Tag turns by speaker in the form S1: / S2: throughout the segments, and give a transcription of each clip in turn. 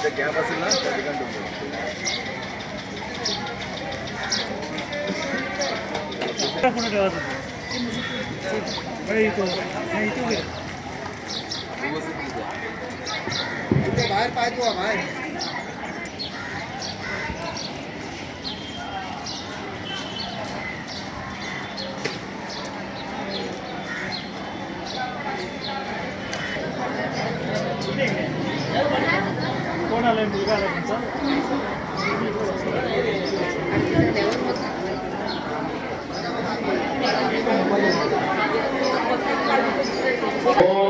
S1: तिथे गॅप असेल ना त्या ठिकाणी ठेवतो.
S2: पुढे ठेवायचं बाई, इथं. नाही, इथं उभे राहा.
S3: बाहेर पाहिजे बाहेर
S2: कोण
S4: ओम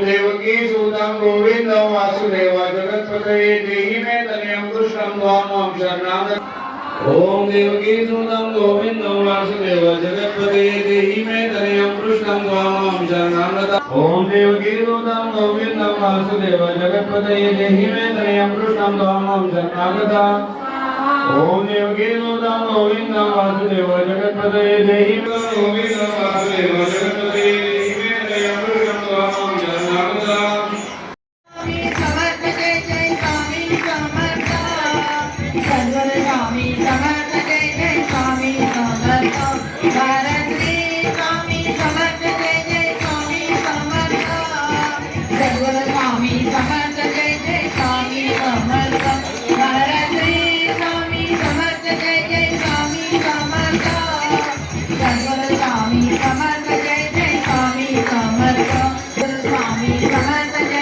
S4: देवकी सुतं गोविन्दं वासुदेव जगत्पतये देहि मे तनयं कृष्णं त्वामहं शरणागत ओम देवकी सुतं गोविन्दं वासुदेव जगत्पतये देहि मे तनयं कृष्णं त्वामहं शरणागत ओम देवकी सुतं गोविन्दं वासुदेव जगत्पतये देहि मे तनयं कृष्णं त्वामहं शरणागत ओम देवकी सुतं गोविन्दं वासुदेव जगत्पतये देहि मे गोविन्दं वासुदेव जगत्पतये
S5: 咱们大家。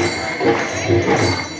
S5: Thank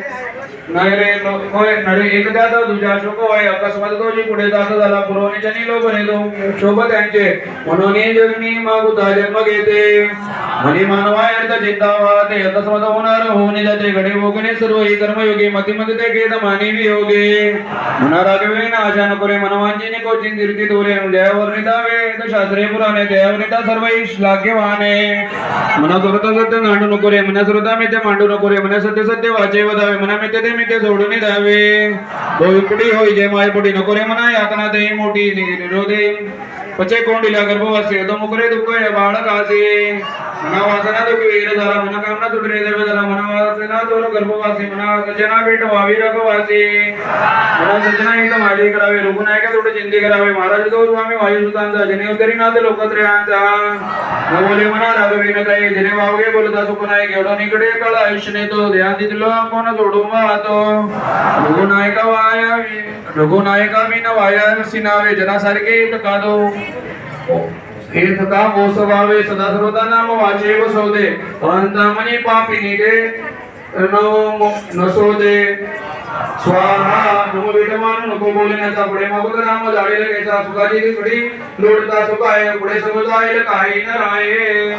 S5: नाही रे होय नरे एकदा तर तुझ्या शोक होय अकस्मात तो जी पुढे जात झाला. पुरवणीच्या निलोभने तो शोभ त्यांचे. म्हणून जगनी मागुता जन्म घेते. म्हणे मानवा अर्थ चिंता वाहते अकस्मात होणार होऊन जाते. घडे भोगणे सर्व ही कर्मयोगी. मतिमत ते घेत मानवी योगे म्हणा रागवे ना आशा नको रे मनवांची निको चिंतिरती दोरे जयावर्णिता वेद शास्त्रे पुराणे. दयावर्णिता सर्व ही श्लाघ्यवाने. मना सुरत सत्य मांडू नको रे. मना सुरता मी ते मांडू नको रे. मना सत्य सत्य वाचे वदावे मना मी ते રીતે જોડણી દાવે દોઈપડી હોય જે માય પડી નકો રે મનાય આતના તે મોટી નિરોધે પછે કોંડીલા ગર્ભવાસી તો મુકરે દુખે બાળક આસી या बाळकासे मना वासना दुःख वेगळे झाला? मना कामना तुटरे झाला? मना वासना गर्भवासी मना भेट व्हावी रघवासी मना सजना हित माझी करावे रुग्णायका थोडे चिंती करावे. महाराज तो स्वामी वायुसुतांचा जने उतरी नाथ लोकत्रयांचा बोले मना राघवीन काही जने वावगे बोलता सुख नाही एवढा निकडे काळ आयुष्य नेतो. ध्यान दिलो कोण सोडून वाहतो. रघुनायका वाया रघुनायका मी न वाया सिनावे जनासारखे हित कादो. نام واچے بس ہوتا میپی نے न नसोदे. स्वाहा नम विडमान नको बोलण्याचा पुढे मागोत नाम जाळेल घ्यायचा सुखाची तिकडी लोडता सुख आहे पुढे समुदायल काही न राहे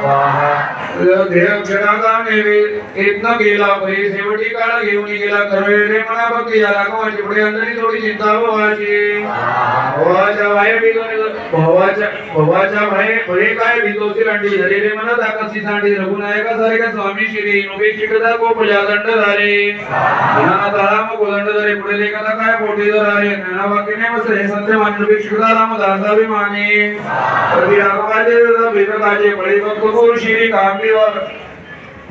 S5: देह क्षणाचा नेवे येत न गेला परी शेवटी काळ घेऊन गेला करवे रे भक्ती पुढे अंतरी थोडी चिंता भवाची. भवाच्या बाहेर भीतो भवाच्या भवाच्या बाहेर पुढे काय लांडी आकाशी सांडी रघुनायका स्वामी श्री नुबे गोप दंड झाले ज्ञाना झाले पुढे लेखाला काय पोटी धरारे ज्ञाना नाही बसले. संत मानवी शिकदा राम दासाभिमानी. कधी राघवाचे भेदकाचे बळी भक्त गुरु श्री कांबीवर